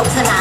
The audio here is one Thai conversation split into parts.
โฆษ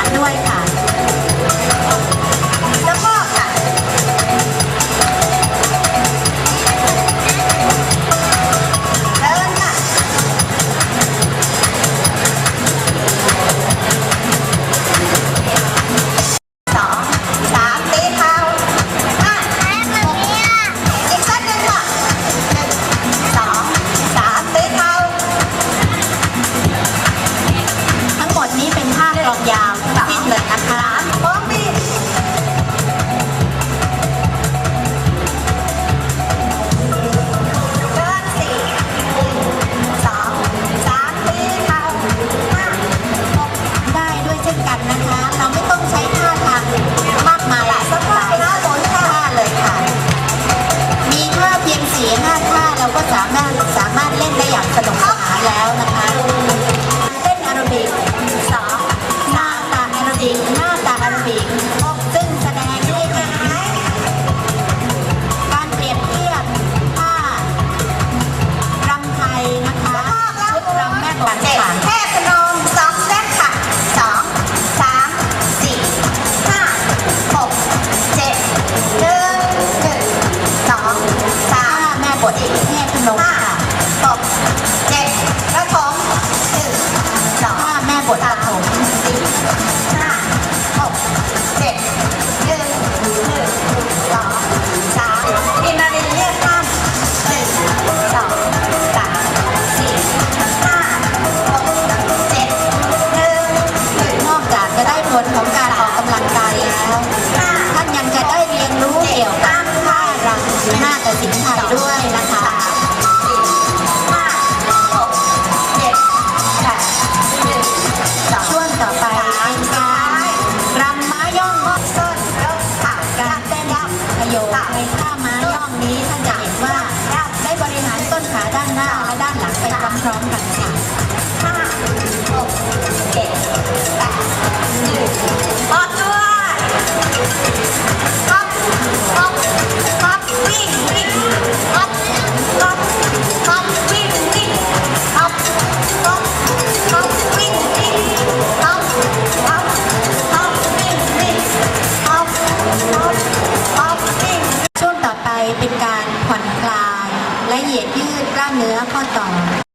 และเหยียดยืดกล้ามเนื้อข้อต่อ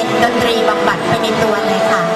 ็นดนตรีบำบัดไปในตัวเลยค่ะ